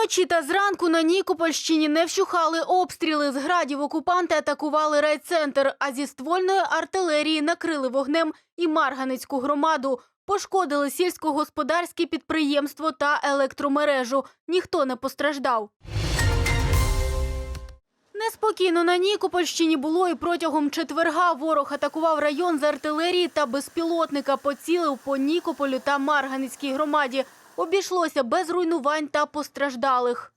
Вночі та зранку на Нікопольщині не вщухали обстріли. З градів окупанти атакували райцентр, а зі ствольної артилерії накрили вогнем і Марганецьку громаду. Пошкодили сільськогосподарське підприємство та електромережу. Ніхто не постраждав. Неспокійно на Нікопольщині було і протягом четверга ворог атакував район з артилерії та безпілотника, поцілив по Нікополю та Марганецькій громаді. Обійшлося без руйнувань та постраждалих.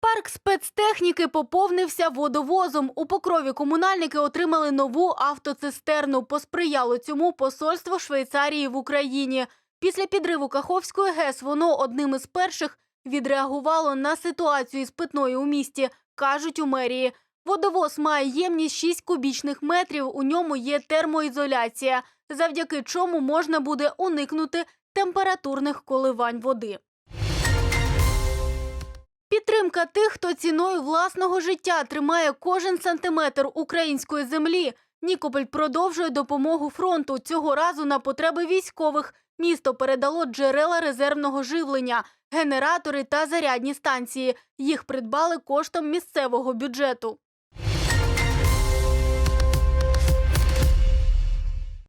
Парк спецтехніки поповнився водовозом. У Покрові комунальники отримали нову автоцистерну. Посприяло цьому посольство Швейцарії в Україні. Після підриву Каховської ГЕС воно одним із перших відреагувало на ситуацію з питною у місті, кажуть у мерії. Водовоз має ємність 6 кубічних метрів, у ньому є термоізоляція, завдяки чому можна буде уникнути температурних коливань води. Підтримка тих, хто ціною власного життя тримає кожен сантиметр української землі. Нікополь продовжує допомогу фронту. Цього разу на потреби військових місто передало джерела резервного живлення, генератори та зарядні станції. Їх придбали коштом місцевого бюджету.